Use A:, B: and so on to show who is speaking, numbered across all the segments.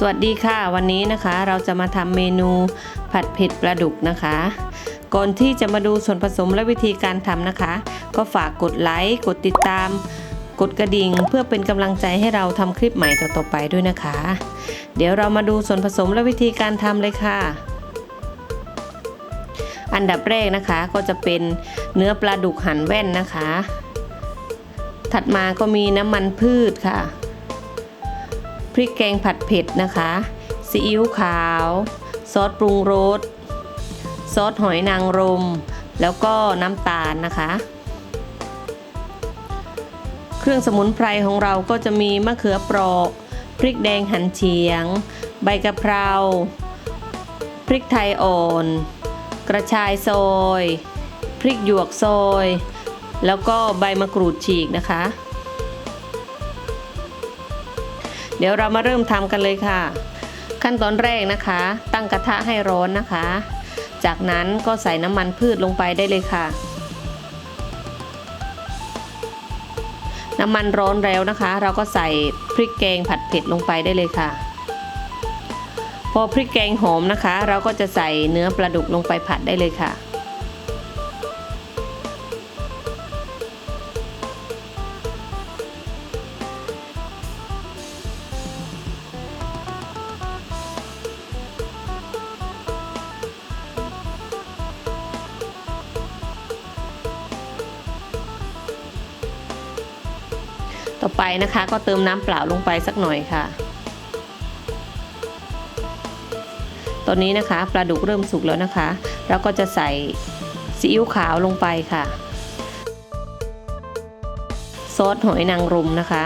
A: สวัสดีค่ะ วันนี้นะคะเราจะมาทำเมนูผัดเผ็ดปลาดุกนะคะ ก่อนที่จะมาดูส่วนผสมและวิธีการทำนะคะ ก็ฝากกดไลค์กดติดตาม กดกระดิ่งเพื่อเป็นกำลังใจให้เราทำคลิปใหม่ต่อๆไปด้วยนะคะ เดี๋ยวเรามาดูส่วนผสมและวิธีการทำเลยค่ะ อันดับแรกนะคะก็จะเป็นเนื้อปลาดุกหั่นแว่นนะคะ ถัดมาก็มีน้ำมันพืชค่ะ พริกแกงผัดเผ็ดนะคะซีอิ๊วขาว ซอสปรุงรส ซอสหอยนางรม แล้วก็น้ำตาลนะคะ เครื่องสมุนไพรของเราก็จะมีมะเขือเปราะ พริกแดงหั่นเฉียง ใบกะเพรา พริกไทยอ่อน กระชายซอย พริกหยวกซอย แล้วก็ใบมะกรูดฉีกนะคะ เดี๋ยวเรามาเริ่มทำกันเลยค่ะ ขั้นตอนแรกนะคะ ตั้งกระทะให้ร้อนนะคะ จากนั้นก็ใส่น้ำมันพืชลงไปได้เลยค่ะ น้ำมันร้อนแล้วนะคะ เราก็ใส่พริกแกงผัดเผ็ดลงไปได้เลยค่ะ พอพริกแกงหอมนะคะ เราก็จะใส่เนื้อปลาดุกลงไปผัดได้เลยค่ะ ต่อไปนะคะก็เติมน้ำเปล่าลงไปสักหน่อยค่ะ ตอนนี้นะคะปลาดุกเริ่มสุกแล้วนะคะ เราก็จะใส่ซีอิ๊วขาวลงไปค่ะ ซอสหอยนางรมนะคะ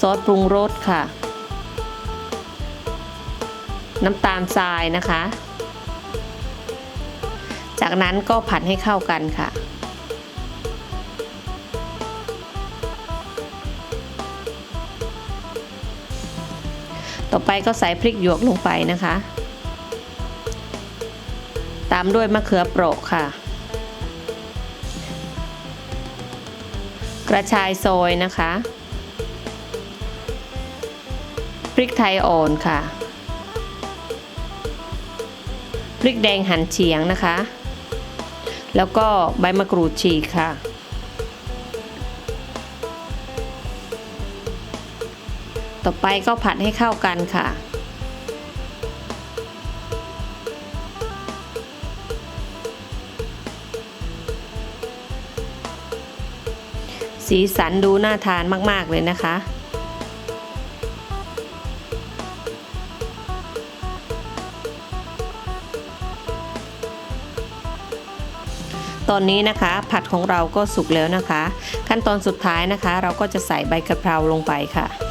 A: ซอสปรุงรสค่ะ น้ำตาลทรายนะคะ จากนั้นก็ผัดให้เข้ากันค่ะ ต่อไปก็ใส่พริกหยวกลงไปนะคะ ตามด้วยมะเขือเปราะค่ะ กระชายซอยนะคะ พริกไทยอ่อนค่ะ พริกแดงหั่นเฉียงนะคะ แล้วก็ใบมะกรูดฉีกค่ะ ต่อไปก็ผัดให้เข้ากันค่ะ สีสันดูน่าทานมาก ๆ เลยนะคะตอนนี้นะคะผัดของเราก็สุกแล้วนะคะ ขั้นตอนสุดท้ายนะคะ เราก็จะใส่ใบกะเพราลงไปค่ะ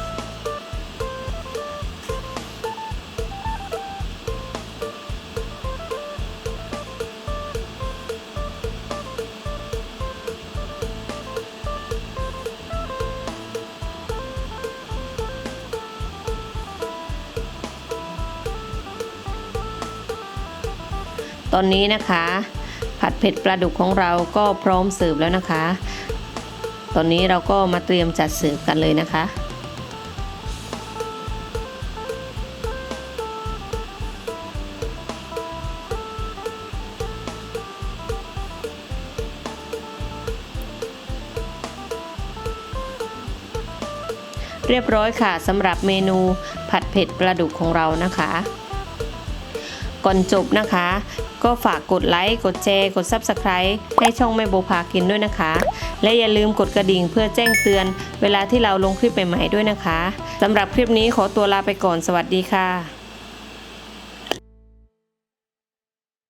A: ตอนนี้นะคะ ผัดเผ็ดปลาดุกของเราก็พร้อมเสิร์ฟแล้วนะคะ ตอนนี้เราก็มาเตรียมจัดเสิร์ฟกันเลยนะคะเรียบร้อยค่ะสำหรับเมนูผัดเผ็ดปลาดุกของเรานะคะ ก่อนจบนะคะ ก็ฝากกดไลค์ กดแชร์ กด Subscribe ให้ช่องแม่โบพากินด้วยนะคะ และอย่าลืมกดกระดิ่งเพื่อแจ้งเตือน เวลาที่เราลงคลิปใหม่ๆด้วยนะคะสำหรับคลิปนี้ขอตัวลาไปก่อนสวัสดีค่ะ